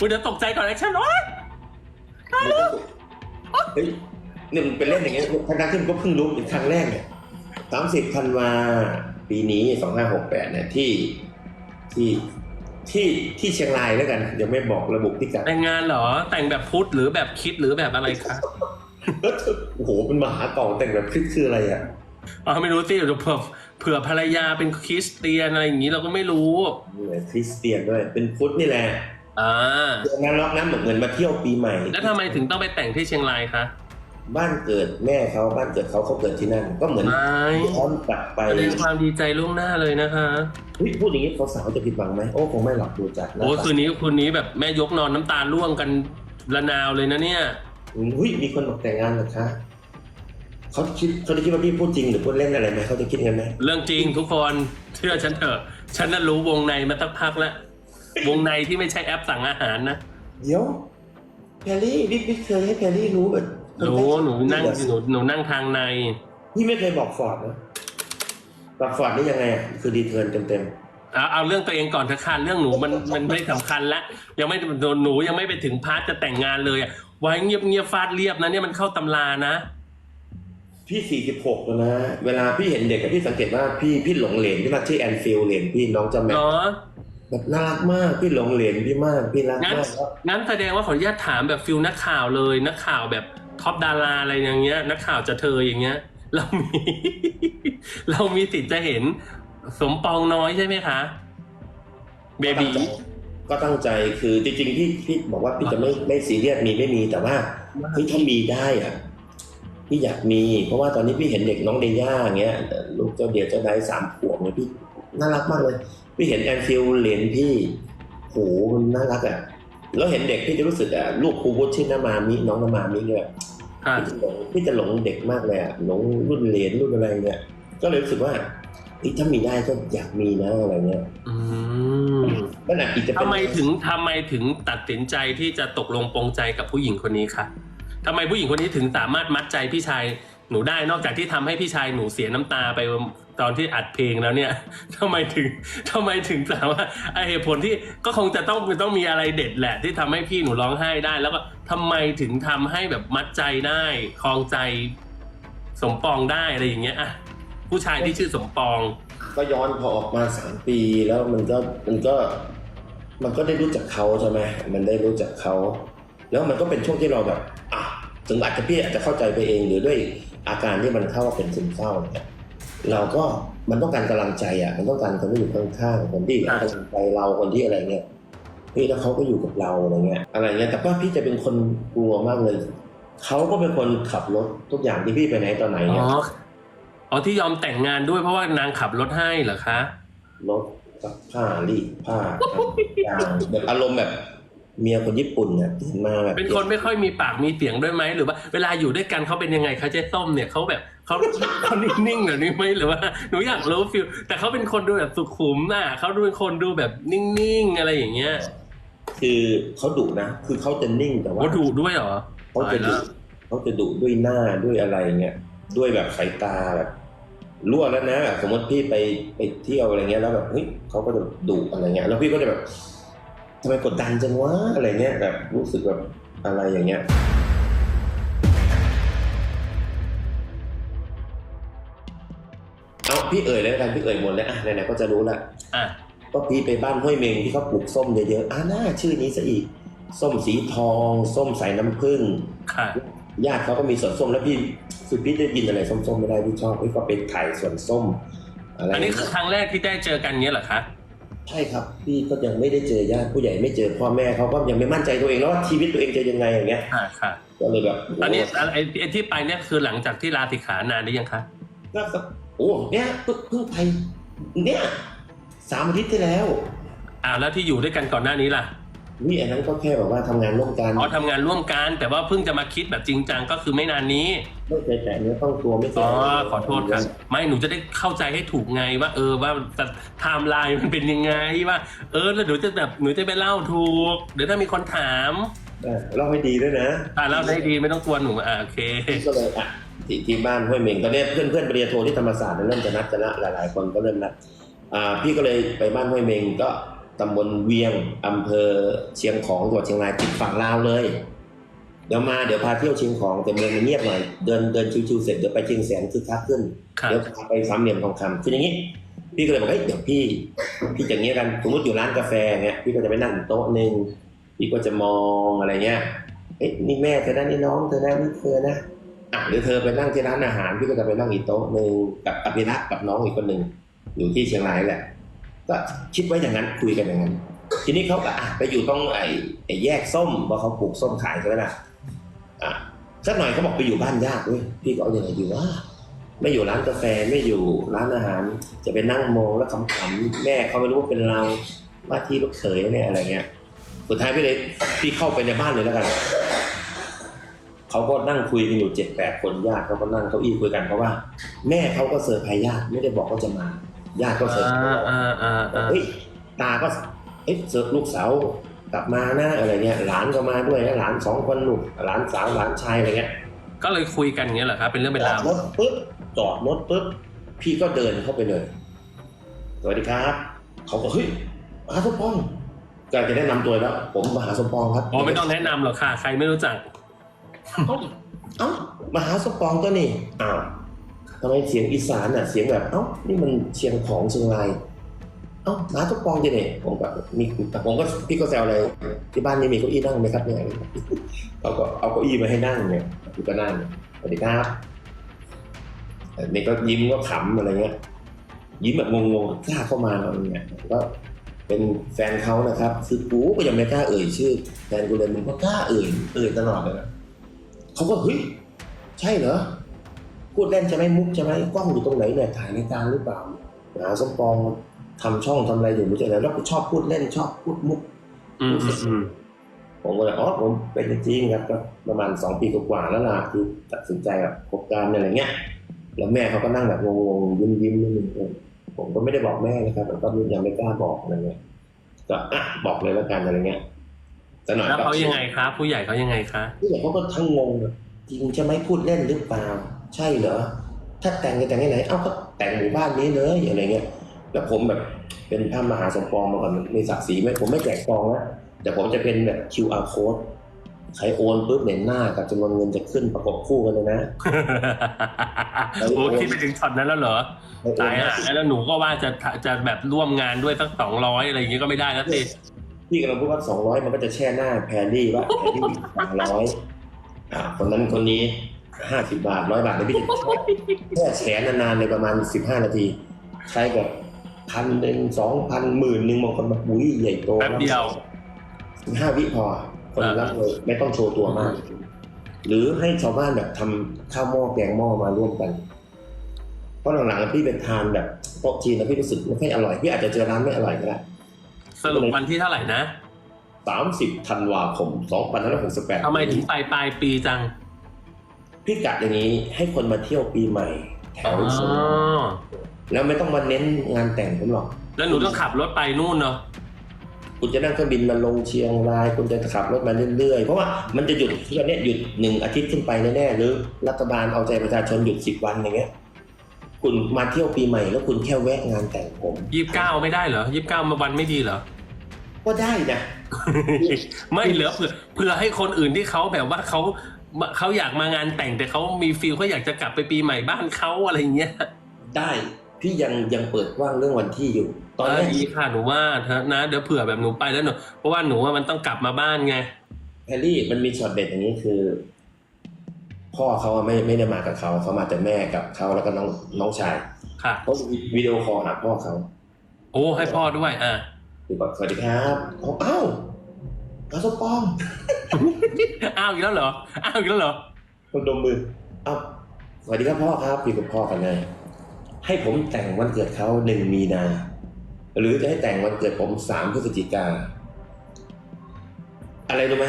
อุ๊ยเดี๋ยวตกใจก่อนแอคชั่นโอ๊ยเฮ้ยเนี่ยมันเป็นเล่นอย่างเงี้ยทางการที่มันก็เพิ่งรู้เป็นครั้งแรกเนี่ยสามสิบธันวาปีนี้สองห้าหกแปดเนี่ยที่ที่ที่ที่เชียงรายแล้วกันยังไม่บอกระบุพิกัดแต่งงานเหรอ แต่งแบบพุทธหรือแบบคิดหรือแบบอะไรคะก็โอ้โหเป็นมหากล่องแต่งแบบคลิกคืออะไรอะอ๋อไม่รู้สิเดี๋ยวเผื่อเผื่อภรรยาเป็นคริสเตียนอะไรอย่างนี้เราก็ไม่รู้นี่แหละคริสเตียนด้วยเป็นพุทธนี่แหละ อ่าเดือนนั้นล็อกน้ำเหมือนมาเที่ยวปีใหม่ แล้วทำไมถึงต้องไปแต่งที่เชียงรายคะ บ้านเกิดแม่เขาบ้านเกิดเขาเขาเกิดที่นั่น ก็เหมือนไม่ย้อนกลับไปแสดงความดีใจล่วงหน้าเลยนะคะเฮ้ยพูดอย่างนี้เขาสาวจะผิดหวังไหมโอ้คงไม่หรอกดูจากหน้าโอ้ยตาคืนนี้คืนนี้แบบแม่ยกนอนน้ำตาร่วงกันระนาวเลยนะเนี่ยเฮ้ยมีคนบอกแต่งงานเหรอคะเขาคิดเขาจะคิดว่าพี่พูดจริงหรือพูดเล่นอะไรไหมเขาจะคิดกันไหมเรื่องจริงทุกคนเชื่อฉันเถอะฉันน่ะรู้วงในมาสักพักแล้ว วงในที่ไม่ใช่แอปสั่งอาหารนะ เดี๋ยวแพรรี่พี่พี่เคยให้แพรรี่รู้แบบรู้หนูนั่งหนูหนูนั่งทางในพี่ไม่เคยบอกฟอร์ดนะบอกฟอร์ดนี่ยังไงอะคือดีเทิร์นเต็มเอาเอาเรื่องตัวเองก่อนเถอะค่ะเรื่องหนูมันมันไม่สำคัญละยังไม่โดนหนูยังไม่ไปถึงพาร์ทจะแต่งงานเลยอะไว้เงียบเงียบๆฟาดเรียบนะเนี่ยมันเข้าตำรานะๆพี่สี่สิบหกแล้วนะ เวลาพี่เห็นเด็กกับพี่สังเกตว่าพี่พี่หลงเหลนพี่มาที่แอนฟิลเหลนพี่น้องจำแม่เนาะ แบบน่ารักมากพี่หลงเหลนพี่มากพี่รักงั้นมากแล้วงั้นแสดงว่าขออนุญาตถามแบบฟิลนักข่าวเลยนักข่าวแบบท็อปดาราอะไรอย่างเงี้ย นักข่าวจะเธออย่างเงี้ย เรามี เรามีสิทธิ์จะเห็น สมปองน้อยใช่ไหมคะเบบีก็ตั้งใจคือจริงๆพี่พี่บอกว่าพี่จะไม่ไม่ซีเรียสมีไม่มีแต่ว่าเฮ้ยถ้ามีได้อะพี่อยากมี เพราะว่าตอนนี้พี่เห็นเด็กน้องเดย่าอย่างเงี้ยลูกเจ้าเดียวเจ้าได้สามขวบเนี่ยพี่น่ารักมากเลย พี่เห็นแอนฟิลเหรียญพี่โหมันน่ารักอะแล้วเห็นเด็กพี่จะรู้สึกอะลูกครูวุฒิชื่อนามามิน้องนามามิเนี่ยค่ะพี่จะหลงพี่จะหลงเด็กมากเลยอะหลงรุ่นเหรียญรุ่นอะไรเนี่ยก็เลยรู้สึกว่าเฮ้ยถ้ามีได้ก็อยากมีนะอะไรเงี้ยอืมนั่นแหละอีกจะเป็นทำไมถึงทำไมถึงตัดสินใจที่จะตกลงปรงใจกับผู้หญิงคนนี้คะทำไมผู้หญิงคนนี้ถึงสามารถมัดใจพี่ชาย หนูได้นอกจากที่ทำให้พี่ชายหนูเสียน้ำตาไปตอนที่อัดเพลงแล้วเนี่ยทำไมถึงทำไมถึงสามารถไอเหตุผลที่ก็คงจะต้องต้องมีอะไรเด็ดแหละ ที่ทำให้พี่หนูร้องไห้ได้ แล้วก็ทำไมถึงทำให้แบบมัดใจได้คลองใจสมปองได้อะไรอย่างเงี้ยอะผู้ชายที่ชื่อสมปอง ก็ย้อนพอออกมาสามปีแล้วมันก็มันก็ มันก็ได้รู้จักเขาใช่ไหมมันได้รู้จักเขา แล้วมันก็เป็นช่วงที่เราแบบ อะถึงอาจจะพี่อาจจะเข้าใจไปเองหรือด้วย อาการที่มันเข้าว่าเป็นซึมเศร้าเนี่ยเราก็มันต้องการกำลังใจอะ มันต้องการคนที่อยู่ข้างๆคนที่ให้กำลังใจเราคนที่อะไรเงี้ยพี่แล้วเขาก็อยู่กับเราอะไรเงี้ยอะไรเงี้ยแต่ว่าพี่จะเป็นคนกลัวมากเลยเขาก็เป็นคนขับรถทุกอย่างที่พี่ไปไหนตอนไหนอ๋เนี่ยออ๋อที่ยอมแต่งงานด้วยเพราะว่านางขับรถให้เหรอคะรถซักผ้ารีดผ้าทำยางแบบอารมณ์แบบ เมียคนญี่ปุ่นเนี่ยตื่นมาแบบเป็นคนไม่ค่อยมีปากมีเสียงด้วยไหมหรือว่าเวลาอยู่ด้วยกันเขาเป็นยังไงคะเจ๊ส้มเนี่ยเขาแบบเขาเขานิ่งๆแบบนี้ไหมหรือว่าหนูอยากรู้ฟิลแต่เขาเป็นคนดูแบบสุขุมน่ะเขาดูเป็นคนดูแบบนิ่งๆอะไรอย่างเงี้ยคือเขาดุนะ คือเขาจะนิ่งแต่ว่าว่าดุด้วยเหรอเขาจะดุเขาจะดุด้วยหน้าด้วยอะไรเงี้ยด้วยแบบสายตาแบบรั่วแล้วนะแบบสมมติพี่ไปไปเที่ยวอะไรเงี้ยแล้วแบบเฮ้ยเขาก็จะดุอะไรเงี้ยแล้วพี่ก็จะแบบทำไมกดดันจังวะอะไรเงี้ยแบบรู้สึกแบบอะไรอย่างเงี้ยเอาพี่เอ่ยเลยแล้วกันพี่เอ่ยหมดแล้วอะไหนๆก็จะรู้ละอะก็พี่ไปบ้านห้วยเมงที่เขาปลูกส้มเยอะๆอ่าน่าชื่อนี้ซะอีก ส้มสีทอง ส้มสายน้ำผึ้งค่ะญาติเขาก็มีสวนส้มแล้วพี่คือพี่ได้ยินอะไรส้มๆไม่ได้พี่ชอบพี่ก็ไปถ่ายสวนส้มอะไรอันนี้คือครั้งแรกที่ได้เจอกันเงี้ยเหรอคะ ใช่ครับพี่ก็ยังไม่ได้เจอญาติผู้ใหญ่ไม่เจอพ่อแม่เขาก็ยังไม่มั่นใจตัวเองแล้วว่าชีวิตตัวเองจะยังไงอย่างเงี้ยค่ะค่ะก็เลยแบบอันนี้ไอ้ไอ้ที่ไปเนี่ยคือหลังจากที่ลาสิกขานานหรือยังคะก็สักโอ้เนี่ยเพิ่งเพิ่งไปเนี่ยสามอาทิตย์ที่แล้วอ่าแล้วที่อยู่ด้วยกันก่อนหน้านี้ล่ะ นี่อันนั้นก็แค่แบบว่าทำงานร่วมกันอ๋อทำงานร่วมกัน แต่ว่าเพิ่งจะมาคิดแบบจริงจังก็คือไม่นานนี้ไม่เคยแตะเนื้อต้องตัวไม่เคยอ๋อขอโทษครับไม่หนูจะได้เข้าใจให้ถูกไงว่า เออว่าไทม์ไลน์มันเป็นยังไงว่า เออแล้วหนูจะแบบหนูจะไปเล่าถูก เดี๋ยวถ้ามีคนถามอะเล่าให้ดีด้วยนะอ่าเล่าได้ดีไม่ต้องกลัวหนูอ่าโอเคก็เลยอะที่ที่บ้านห้วยเมงตอนนี้เพื่อนเพื่อนปริญญาโทที่ธรรมศาสตร์เนี่ยเริ่มจะนัดกันละหลาย ๆ คนก็เริ่มนัดอ่าพี่ก็เลยไปบ้านห้วยเมงก็ ตำบลเวียงอำเภอเชียงของจังหวัดเชียงรายติดฝั่งลาวเลย เดี๋ยวมาเดี๋ยวพาเที่ยวเชียงของแต่เมืองมันเงียบหน่อยเดินเดินชิวๆเสร็จเดี๋ยวไปเชียงแสนคึกคักขึ้นครับเดี๋ยวพาไปสามเหลี่ยมทองคำคืออย่างนี้ พี่ก็เลยบอกเฮ้ยเดี๋ยวพี่ พี่จะเงี้ยกันสมมติอยู่ร้านกาแฟเงี้ยพี่ก็จะไปนั่งอยู่โต๊ะหนึ่งพี่ก็จะมองอะไรเงี้ยเอ๊ะนี่แม่เธอนะนี่น้องเธอนะนี่เธอนะอะหรือเธอไปนั่งที่ร้านอาหารพี่ก็จะไปนั่งอีกโต๊ะหนึ่งกับอภิรักษ์กับน้องอีกคนหนึ่งอยู่ที่เชียงรายแหละ ก็คิดไว้อย่างนั้นคุยกันอย่างนั้น ทีนี้เขาก็อะไปอยู่ตรงไอ้ไอ้แยกส้มเพราะเขาปลูกส้มขายใช่ไหมล่ะอะสักหน่อยเขาบอกไปอยู่บ้านญาติเว้ยพี่ก็เอาอย่างไรดีวะไม่อยู่ร้านกาแฟไม่อยู่ร้านอาหาร จะไปนั่งมองแล้วขำๆแม่เขาไม่รู้ว่าเป็นเราว่าที่ลูกเขยเนี่ยอะไรเงี้ยสุดท้ายพี่เลยพี่เข้าไปในบ้านเลยแล้วกันเขาก็นั่งคุยกันอยู่เจ็ดแปดคนญาติเขาก็นั่งเก้าอี้คุยกันเพราะว่า แม่เขาก็เซอร์ไพรส์ญาติไม่ได้บอกว่าจะมา ญาติก็เซอร์ไพรอ่าส์อ่าอ่าอ่าเฮ้ยตาก็เอ๊ะเสิร์ฟลูกสาวกลับมานะอะไรเงี้ยหลานก็มาด้วยนะหลานสองคนลูกหลานสาวหลานชายอะไรเงี้ย ก็เลยคุยกันอย่างเงี้ยเหรอครับเป็นเรื่องเป็นจอราดวรถปุ๊บจอดรถปุ๊บพี่ก็เดินเข้าไปเลยสวัสดีครับเขาก็เฮ้ยมหาสมปองกำลังจะแนะนำตัวแล้ว ผมมหาสมปองครับอ๋อไม่ต้องแนะนำหรอกค่ะ ใครไม่รู้จักเอ้าเอ้ามหาสมปองก็นี่อ้าวทำไมเสียงอีสานอะเสียงแบบเอ้านี่มันเชียงของเชียงรายเอ้ามหาสมปองจะเนี่ยผมก็มีผมก็พี่ก็แซวเลยที่บ้านนี้มีเก้าอี้นั่งไหมครับเนี่ยเขาก็เอาเก้าอี้มาให้นั่งเนี่ยพี่ก็นั่งสวัสดีครับนี่ก็ยิ้มก็ขำอะไรเงี้ยยิ้มแบบงงๆกล้าเข้ามาอะไรเงี้ยก็เป็นแฟนเขานะครับ คือกูก็ยังไม่กล้าเอ่ยชื่อแฟนกูเลยมึงก็กล้าเอ่ยเอ่ยตลอดเลยนะเขาก็เฮ้ยใช่เหรอ พูดเล่นใช่ไหมมุกใช่ไหมกล้องอยู่ตรงไหนเนี่ยถ่ายรายการหรือเปล่าหาสมปองทำช่องทำอะไรอยู่ไม่ใช่เหรอแล้วก็ชอบพูดเล่นชอบพูดมุกอืมอืมอืมผมก็เลยอ๋อผมเป็นจริงครับก็ประมาณสองปีกว่าๆแล้วล่ะคือตัดสินใจแบบคบกันอะไรเงี้ยแล้วแม่เขาก็นั่งแบบงงๆยิ้มยิ้มๆนิดนึงเออผมก็ไม่ได้บอกแม่นะครับแต่ก็ยังไม่กล้าบอกอะไรเงี้ยก็อะบอกเลยแล้วกันอะไรเงี้ยแต่หน่อยแล้วเขายังไงครับ ผู้ใหญ่เขายังไงคะผู้ใหญ่เขาก็ทั้งงงอะจริงใช่ไหมพูดเล่นหรือเปล่า ใช่เหรอ ถ้าแต่งจะแต่งที่ไหน เอ้าก็แต่งหมู่บ้านนี้เลยอะไรเงี้ยแล้วผมแบบเป็นพระมหาสมปองมาก่อนมีศักดิ์ศรีไหมผมไม่แจกซองนะแต่ผมจะเป็นแบบ QR code ใครโอนปุ๊บเนี่ยหน้ากับจำนวนเงินจะขึ้นประกบคู่กันเลยนะโอ้คิดไปถึงช็อตนั้นแล้วเหรอตายอะแล้วหนูก็ว่าจะจะแบบร่วมงานด้วยสักสองร้อยอะไรอย่างงี้ก็ไม่ได้แล้วสิพี่กำลังพูดว่าสองร้อยมันก็จะแช่หน้าแพรรี่ว่าแพรรี่สามร้อยอ่าคนนั้นคนนี้ ห้าสิบบาทร้อยบาทเลยพี่จะแช่แฉนานๆในประมาณสิบห้านาที ใช้กับพันหนึ่งสองพันหมื่นหนึ่งบางคนแบบอุ้ยใหญ่โตแป๊บเดียวสิบห้าวิพอ คนรับเลยไม่ต้องโชว์ตัวมาก หรือให้ชาวบ้านแบบทำข้าวหม้อแกงหม้อมาร่วมกันเพราะหลังๆพี่ไปทานแบบโต๊ะจีนแล้วพี่รู้สึกไม่ค่อยอร่อยพี่อาจจะเจอร้านไม่อร่อยก็ได้สรุปวันที่เท่าไหร่นะสามสิบธันวาคมสองพันห้าร้อยหกสิบแปดทำไมถึงปลายปลายปีจัง พี่กะอย่างนี้ให้คนมาเที่ยวปีใหม่แถอ๋อวสวนแล้วไม่ต้องมาเน้นงานแต่งผมหรอกแล้วหนูต้องขับรถไปนู่นเนาะคุณจะนั่งเครื่องบินมาลงเชียงราย คุณจะขับรถมาเรื่อยๆ เพราะว่ามันจะหยุดที่เนี้ยหยุดหนึ่งอาทิตย์ขึ้นไปแน่ๆหรือรัฐบาลเอาใจประชาชนหยุดสิบวันอย่างเงี้ยคุณมาเที่ยวปีใหม่แล้วคุณแค่แวะงานแต่งผม ยี่สิบเก้าไม่ได้เหรอยี่สิบเก้ามาวันไม่ดีเหรอ ก็ได้นะ ไม่เหลือเผื่อเผื่อให้คนอื่นที่เขาแบบว่าเขา เขาอยากมางานแต่งแต่เขามีฟีลเขาอยากจะกลับไปปีใหม่บ้านเขาอะไรอย่างเงี้ยได้พี่ยังยังเปิดกว่างเรื่องวันที่อยู่ ตอนเอนี้อดีค่ะหนูว่าเถอะนะเดี๋ยวเผื่อแบบหนูไปแล้วหนูเพราะว่าหนูว่ามันต้องกลับมาบ้านไงแฮร์รี่มันมีช็อตเด็ดอย่างนี้คือ พ่อเขาอะไม่ไม่ได้มากับเขาเขามาแต่แม่กับเขาแล้วก็น้องน้องชายค่ะเขาวิดีโอคอลหาพ่อเขาโอ้ให้พ่อด้วยอะคือบอกสวัสดีครับเขาอ้าว อาสมปองอ้าวอีกแล้วเหรออ้าวอีกแล้วเหรอคนดมมืออ้าวสวัสดีครับพ่อครับอยู่กับพ่อกันไงให้ผมแต่งวันเกิดเขาหนึ่งมีนา หรือจะให้แต่งวันเกิดผมสามพฤศจิกา อะไรรู้ไหม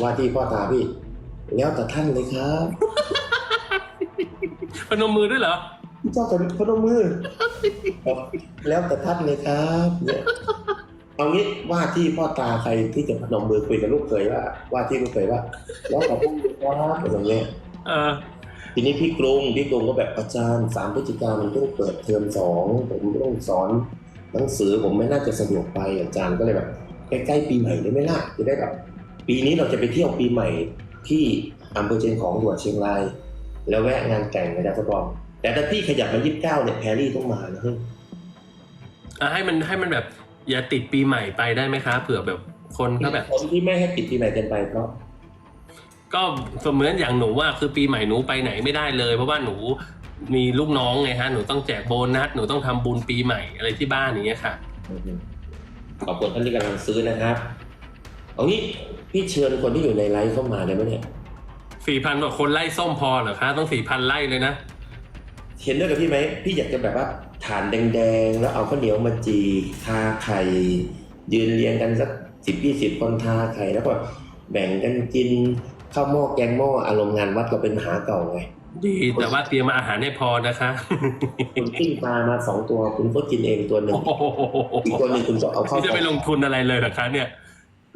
ว่าที่พ่อตาพี่ แล้วแต่ท่านเลยครับพนมมือด้วยเหรอพี่เจ้าแต่พนมมือครับแล้วแต่ท่านเลยครับเนี่ย เอางี้ว่าที่พ่อตาใครที่จะพนมมือคุยกับลูกเคยว่า ว่าที่ลูกเคยว่าแล้วแต่ท่านเลยครับอะไรอย่างเงี้ยเออทีนี้พี่กรุงพี่กรุงก็แบบอาจารย์สามพฤศจิกามันต้องเปิดเทอมสองผมต้องสอนหนังสือผมไม่น่าจะสะดวกไปอาจารย์ก็เลยแบบใกล้ๆปีใหม่ได้ไหมล่ะจะได้แบบปีนี้เราจะไปเที่ยวปีใหม่ที่อำเภอเชียงของจังหวัดเชียงราย แล้วแวะงานแต่งนะจ๊ะทดลองแต่ถ้าพี่ขยับมายี่สิบเก้าเนี่ยแพรรี่ต้องมานะเฮ้ยอะให้มันให้มันแบบ อย่าติดปีใหม่ไปได้ไหมคะเผื่อแบบคนก็แบบ คนที่ไม่ให้ติดปีใหม่เกินไปเพราะก็เหมือนอย่างหนูว่าคือปีใหม่หนูไปไหนไม่ได้เลย เพราะว่าหนูมีลูกน้องไงฮะหนูต้องแจกโบนัสหนูต้องทำบุญปีใหม่อะไรที่บ้านอย่างเงี้ยค่ะขอบคุณท่านที่กำลังซื้อนะครับเอางี้พี่เชิญคนที่อยู่ในไลฟ์เข้ามาได้ไหมเนี่ยสี่พันกว่าคนไล่ส้มพอเหรอคะต้องสี่พันไล่เลยนะเห็นด้วยกับพี่ไหมพี่อยากจะแบบว่า ฐานแดงๆ แล้วเอาข้าวเหนียวมาจีทาไข่ ยืนเรียงกันสักสิบยี่สิบคนทาไข่แล้วก็แบ่งกันกินข้าวหม้อแกงหม้ออารมณ์งานวัดก็เป็นมหาเก่าไงดีแต่ว่าเตรียมอาหารให้พอนะคะคุณปิ้งปลามาสองตัวคุณก็กินเองตัวหนึ่งโอ้โหอีกตัวหนึ่งคุณก็เอาเข้านี่จะไปลงทุนอะไรเลยเหรอคะเนี่ย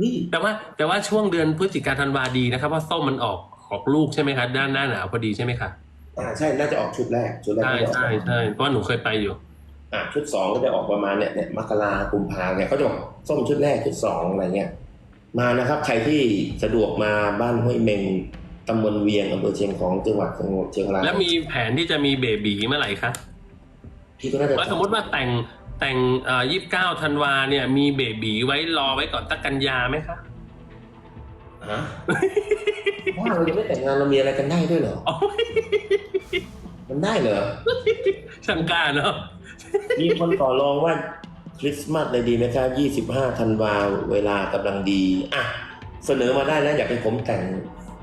นี่แต่ว่าแต่ว่าช่วงเดือนพฤศจิกาธันวาดีนะครับว่าส้มมันออกออกลูกใช่ไหมคะด้านหน้าหนาวพอดีใช่ไหมคะ อ่าใช่น่าจะออกชุดแรกชุดแรกใช่ที่จะออกใช่ใช่เพราะว่าหนูเคยไปอยู่อะชุดสองก็จะออกประมาณเนี่ยเนี่ยมกรากุมภาเนี่ยเขาจะบอกส้มชุดแรกชุดสองอะไรเงี้ยมานะครับ ใครที่สะดวกมาบ้านห้วยเมงตำบลเวียงอำเภอเชียงของจังหวัดเชียงรายแล้วมีแผนที่จะมีเบบีเมื่อไหร่คะพี่ก็น่าจะว่าสมมติว่าแต่งแต่งเอ่อยี่สิบเก้าธันวาเนี่ย มีเบบีไว้รอไว้ก่อนตักกันยาไหมคะฮะ ว่าเรายังไม่แต่งงานเรามีอะไรกันได้ด้วยเหรอโอ้ยมันได้เหรอช่างกล้าเนาะมีคนต่อรองว่าคริสต์มาสเลยดีไหมครับ25ธันวาเวลากำลังดีอะเสนอมาได้นะอยากให้ผมแต่ง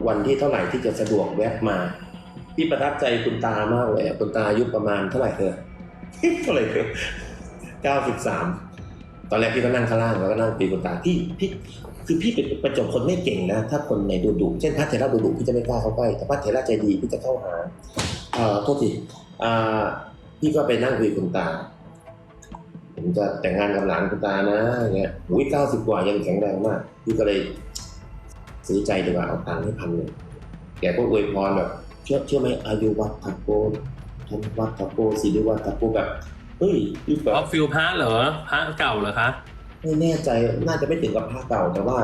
วันที่เท่าไหร่ที่จะสะดวกแวะมาพี่ประทับใจคุณตามากเลยอะคุณตาอายุประมาณเท่าไหร่เธอเท่าไหร่เธอ93ตอนแรกพี่ก็นั่งข้างล่างแล้วก็นั่งคุยกับคุณตาพี่พี่ คือพี่เป็นประจบคนไม่เก่งนะ ถ้าคนในดุดุเช่นพระเถระดุดุพี่จะไม่กล้าเข้าใกล้แต่พระเถระใจดีพี่จะเข้าหาเอ่อโทษทีอ่าพี่ก็ไปนั่งคุยกับคุณตา ผมจะแต่งงานกับหลานคุณตานะอย่างเงี้ยอุ้ยเก้าสิบกว่ายังแข็งแรงมากพี่ก็เลยซื้อใจดีกว่าเอาตังค์ให้พันหนึ่งแกก็อวยพรแบบเชื่อเชื่อไหมอายุวัตถโกธนวัตถโกศิริวัตถโกแบบเฮ้ยพี่แบออฟฟิลพระเหรอพระเก่าเหรอคะ ไม่แน่ใจน่าจะไม่ถึงกับพระเก่า แต่ว่า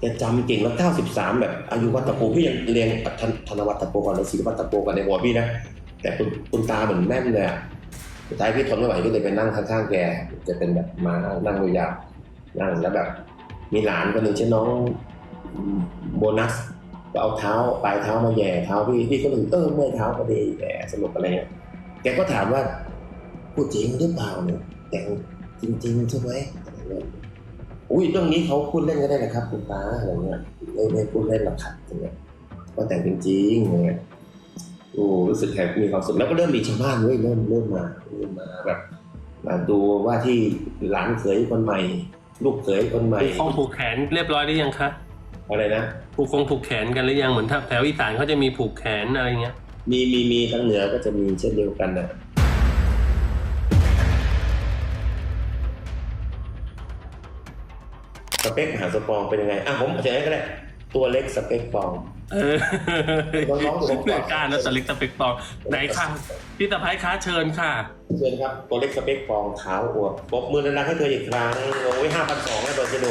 แกจำเก่งแล้วเก้าสิบสามแบบอายุวัตโกพี่ยังเรียนธนธนวัตโกก่อนเลยศิริวัตโกกันในหัวพี่นะ แต่คุณคุณตาเหมือนแม่นเลยอะสุดท้ายพี่ทนไม่ไหวก็เลยไปนั่งข้างๆแกจะเป็นแบบมานั่งยาวนั่งแล้วแบบ มีหลานคนหนึ่งชื่อน้องโบนัสก็เอาเท้าปลายเท้ามาแย่เท้าพี่พี่ก็เลยเออเมื่อยเท้าพอดีแหย่สนุกอะไรเงี้ยแกก็ถามว่าพูดจริงหรือเปล่าเนี่ยแต่งจริงๆใช่ไหม อะไรเงี้ยอุ้ยเรื่องนี้เขาพูดเล่นก็ได้นะครับคุณตาอะไรเงี้ยไม่ไม่พูดเล่นหรอกครับอย่างเงี้ยก็แต่งจริงๆอย่างเงี้ยโอ้รู้สึกแฮปมีความสุขแล้วก็เริ่มมีชาวบ้านเว้ยเริ่มเริ่มมาเริ่มมาแบบมาดูว่าที่หลานเขยคนใหม่ ลูกเขยคนใหม่ผูกคงผูกแขนเรียบร้อยหรือยังคะอะไรนะผูกคงผูกแขนกันหรือยังเหมือนแถวอีสานเขาจะมีผูกแขนอะไรเงี้ยมีมีมีทั้งเหนือก็จะมีเช่นเดียวกันนะ สเปคมหาสปองเป็นยังไงอะผมจะให้ก็ได้ตัวเล็กสเปคปองเออน้องๆผมเหนือกล้านะสลิกตะเปกปองไหนค่ะพี่ตะไพค้าเชิญค่ะ เชิญครับตัวเล็กสเปคปองขาวอวบปรบมือดังๆให้เธออีกครั้งลงไว้ห้าพันสองนะตัวจะดู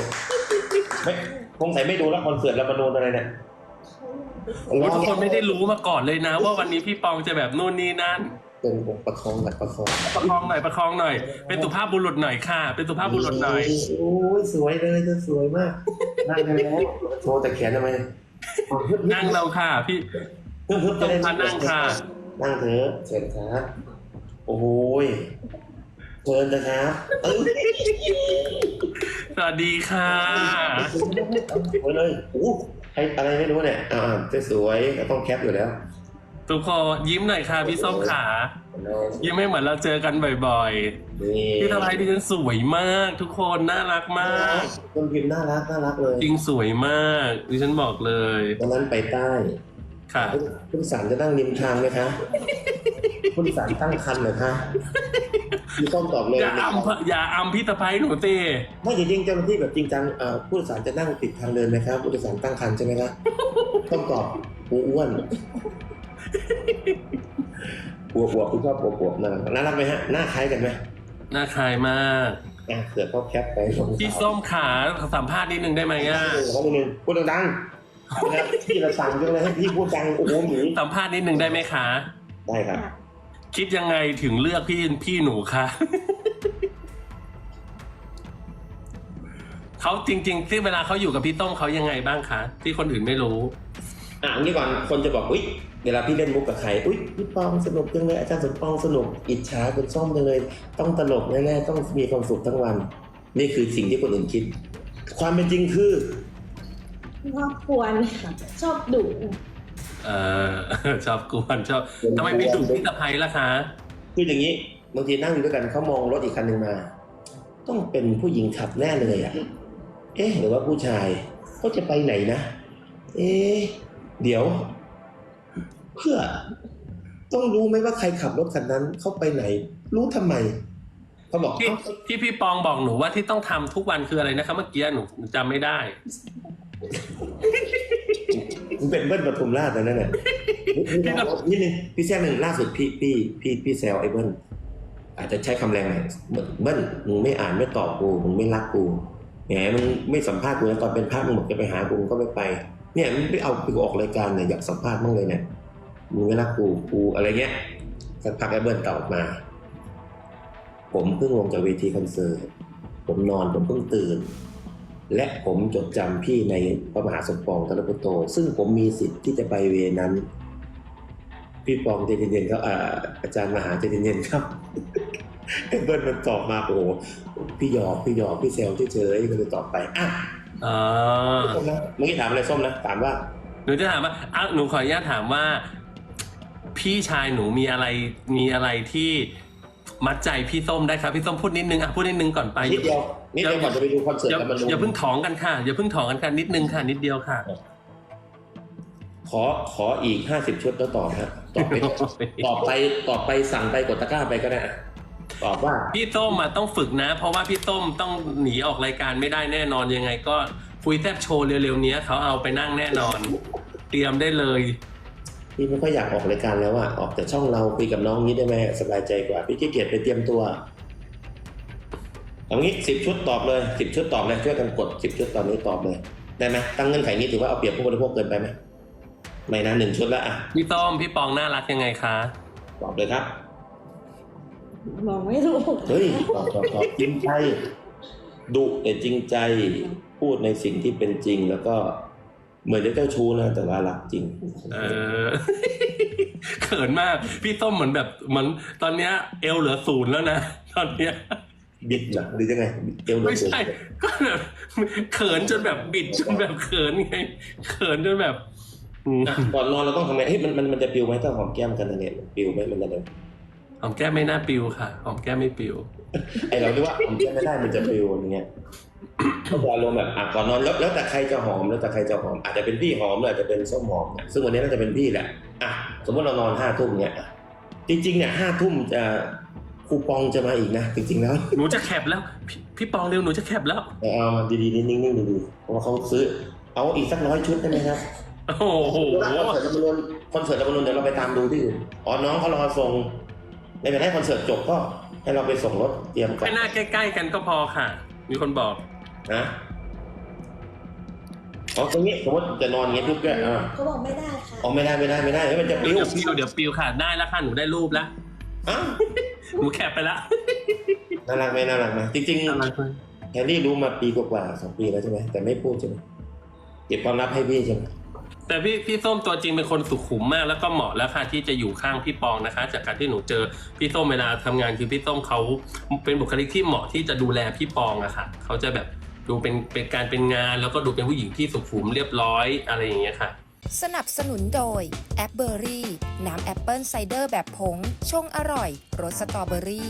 ไม่คงใส่ไม่ดูแล้วคอนเสิร์ตแล้วมาโนนอะไรเนี่ยโอ้ยทุกคนไม่ได้รู้มาก่อนเลยนะ ว่าวันนี้พี่ปองจะแบบนู่นนี่นั่น เป็นองค์ประคองแบบประคองประคองหน่อยประคองหน่อย เป็นสุภาพบุรุษหน่อยค่ะ เป็นสุภาพบุรุษหน่อยโอ้ยสวยเลยเธอสวยมากนั่งได้แล้วโชว์แต่แขนทำไมนั่งเราค่ะ พี่เพิ่มเพิ่มจะได้ต้องพานั่งค่ะ นั่งเถอะเชิญครับโอ้โหยเชิญนะครับเอ้ยสวัสดีค่ะสวยเลยโอ้ใครอะไรไม่รู้เนี่ยอ่าจะสวยก็ต้องแคปอยู่แล้ว ทุกคนยิ้มหน่อยค่ะพี่ส้มขายิ้มให้เหมือนเราเจอกันบ่อยนี่ๆพี่ตะไพดิฉันสวยมาก ทุกคนน่ารักมากคนพิมพ์น่ารักน่ารักเลยจริงสวยมากดิฉันบอกเลยวันนั้นไปใต้ค่ะผู้โดยสารจะนั่งริมทางไหมคะผู้โดยสารตั้งคันเหรอคะพี่ต้องตอบเลยอย่าอำอย่าอำพี่ตะไพหนูเต้ไม่จริงๆเจ้าหน้าที่แบบจริงจังเอ่อผู้โดยสารจะนั่งติดทางเดินไหมครับผู้โดยสารตั้งคันใช่ไหมครับต้องตอบปูอ้วน ปัวปัวคุณชอบปัวปัวน่ารักน่ารักไหมฮะหน้าคล้ายกันไหมน่าคายมากอะเสือเขาแคปไปลงพี่ส้มขาสัมภาษณ์นิดนึงได้ไหมอะเขาหนึ่งพูดดังๆนะครับพี่ระสั่งจังเลยให้พี่พูดดังโอ้โหหนูสัมภาษณ์นิดนึงได้ไหมคะได้ครับ คิดยังไงถึงเลือกพี่พี่หนูคะเขาจริง ๆ ที่เวลาเขาอยู่กับพี่ต้มเขายังไงบ้างคะที่คนอื่นไม่รู้ อะอันนี้ก่อนคนจะบอกอุ้ยเวลาพี่เล่นมุกกับใครอุ้ยพี่ปองสนุกจังเลยอาจารย์สมปองสนุกอิจฉาคุณส้มจังเลย ต้องตลกแน่ๆต้องมีความสุขทั้งวัน นี่คือสิ่งที่คนอื่นคิด ความเป็นจริงคือชอบกวนค่ะชอบดุเออชอบกวนชอบทำไมไม่ดูพี่สะพ้ยล่ะคะคืออย่างนี้บางทีนั่งอยู่ด้วยกันเขามองรถอีกคันหนึ่งมา ต้องเป็นผู้หญิงขับแน่เลยอะ เอ๊ะหรือว่าผู้ชายเขาจะไปไหนนะ เอ๊ะ เดี๋ยว เพื่อต้องรู้ไหมว่าใครขับรถคันนั้นเขาไปไหน รู้ทำไมเขาบอกที่เอ้าที่พี่ปองบอกหนูว่าที่ต้องทำทุกวันคืออะไรนะคะเมื่อกี้หนูจำไม่ได้มันเป็นเบิ้ลปทุมราชนะนั่นแหละนิดนึงพี่แซมหนึ่งล่าสุดพี่พี่พี่พี่แซวไอ้เบิ้ลอาจจะใช้คำแรงหน่อยเบิ้ลมึงไม่อ่านไม่ตอบกูมึงไม่รักกูแหมมึงไม่สัมภาษณ์กูนะตอนเป็นพระมึงบอกจะไปหากูมึงก็ไม่ไป เนี่ยมึงไปเอาไปออกรายการเนี่ยอยากสัมภาษณ์บ้างเลยเนี่ยมึงไม่รักกูกูอะไรเงี้ยสักพักไอ้เบิ้ลตอบมา ผมเพิ่งลงจากเวทีคอนเสิร์ตผมนอนผมเพิ่งตื่น และผมจดจำพี่ในพระมหาสมปองตะลปุโต ซึ่งผมมีสิทธิ์ที่จะไปเวนั้น พี่ปองใจเย็นๆครับอ่าอาจารย์มหาใจเย็นๆครับไอ้เบิ้ลมันตอบมาโอ้พี่หยอกพี่หยอกพี่เซลเฉยๆก็เลยตอบไปอะ อ๋อส้มนะเมื่อกี้ถามอะไรส้มนะถามว่า หนูจะถามว่าอ้าวหนูขออนุญาตถามว่า พี่ชายหนูมีอะไรมีอะไรที่มัดใจพี่ส้มได้ครับพี่ส้มพูดนิดนึงอะพูดนิดนึงก่อนไปนิดเดียวนิดเดียวก่อนจะไปดูคอนเสิร์ตอย่าแล้วมันอย่าเพิ่งถองกันค่ะอย่าเพิ่งถองกันค่ะนิดนึงค่ะนิดเดียวค่ะขอขออีกห้าสิบชุดแล้วตอบฮะตอบไปตอบไปตอบไปสั่งไปกดตะกร้าไปก็ได้อะ ตอบว่า พี่ส้มอะต้องฝึกนะ เพราะว่าพี่ส้มต้องหนีออกรายการไม่ได้แน่นอนยังไง ก็คุยแทบโชว์เร็วๆเนี้ยเขาเอาไปนั่งแน่นอน เตรียมได้เลย พี่ไม่ค่อยอยากออกรายการแล้วอะออกแต่ช่องเราคุยกับน้องนี้ได้ไหมสบายใจกว่า พี่ขี้เกียจไปเตรียมตัวเอางี้สิบชุดตอบเลยสิบชุดตอบเลยช่วยกันกดสิบชุดตอนนี้ตอบเลยได้ไหมตั้งเงื่อนไขนี้ถือว่าเอาเปรียบผู้บริโภคเกินไปไหมไม่นะหนึ่งชุดแล้วอะพี่ส้มพี่ปองน่ารักยังไงคะตอบเลยครับ มองไม่รู้เฮ้ยตอบตอบตอบจริงใจดุแต่จริงใจพูดในสิ่งที่เป็นจริงแล้วก็เหมือนจะเจ้าชู้นะแต่ว่ารักจริงเออเขินมาก พี่ส้มเหมือนแบบเหมือนตอนเนี้ย เอวเหลือศูนย์แล้วนะตอนเนี้ยบิดเหรอหรือยังไงเอวเหลือไม่เกินใช่ก็แบบเขินจนแบบบิดจนแบบเขินไงเขินจนแบบอืมอะก่อนนอนเราต้องทำไงเฮ้ยมันมันมันจะปิวไหมถ้าหอมแก้มกันเนี่ยมันปิวไหมมันจะเดินห อมแก้มไม่น่าปิวค่ะหอมแก้มไม่ปิว ไอเราคิดว่าหอมแก้มไม่ได้มันจะปิวอย่างเงี้ยก็จะอารมณ์แบบอะก่อนนอนแล้วแล้วแต่ใครจะหอมแล้วแต่ใครจะหอม อาจจะเป็นพี่หอมหรืออาจจะเป็นส้มหอมเนี่ยซึ่งวันนี้น่าจะเป็นพี่แหละอะสมมติเรานอนห้าทุ่มเนี่ยอะจริงๆเนี่ยห้าทุ่มจะคูปองจะมาอีกนะจริงๆแล้วหนูจะแคปแล้วพี่พี่ปองเร็วหนูจะแคปแล้วเอามาดีๆนิ่งๆดีๆเพราะว่าเขาซื้อ เอาอีกสักร้อยชุดได้ไหมครับโอ้โหคอนเสิร์ตธรรมนูญคอนเสิร์ตธรรมนูญเดี๋ยวเราไปตามดูที่อื่นอ๋อน้องเขารอส่ง ในเป็นให้คอนเสิร์ตจบก็ให้เราไปส่งรถเตรียมก่อนแค่หน้าใกล้ ๆ กันก็พอค่ะ มีคนบอกนะอ๋อตรงนี้สมมติจะนอนอย่างเงี้ยปุ๊บก็อ่าเขาบอกไม่ได้ค่ะอ๋อไม่ได้ไม่ได้ไม่ได้เฮ้ยมันจะปลิวเดี๋ยวปิวเดี๋ยวปิวค่ะ ได้แล้วค่ะ หนูได้รูปแล้วอ้าวหนูแคปไปแล้วน่ารักไหมน่ารักไหมจริงๆแฮร์รี่รู้มาปีกว่าๆสองปีแล้วใช่ไหมแต่ไม่พูดใช่ไหมเก็บความลับให้พี่ใช่ไหม แต่พี่พี่ส้มตัวจริงเป็นคนสุขุมมาก แล้วก็เหมาะแล้วค่ะที่จะอยู่ข้างพี่ปองนะคะ จากการที่หนูเจอพี่ส้มเวลาทำงานคือพี่ส้มเขาเป็นบุคลิกที่เหมาะที่จะดูแลพี่ปองอะค่ะเขาจะแบบดูเป็นเป็นการเป็นงาน แล้วก็ดูเป็นผู้หญิงที่สุขุมเรียบร้อยอะไรอย่างเงี้ยค่ะ สนับสนุนโดยแอปเบอรี่ น้ำแอปเปิลไซเดอร์แบบผง ชงอร่อยรสสตรอเบอรี่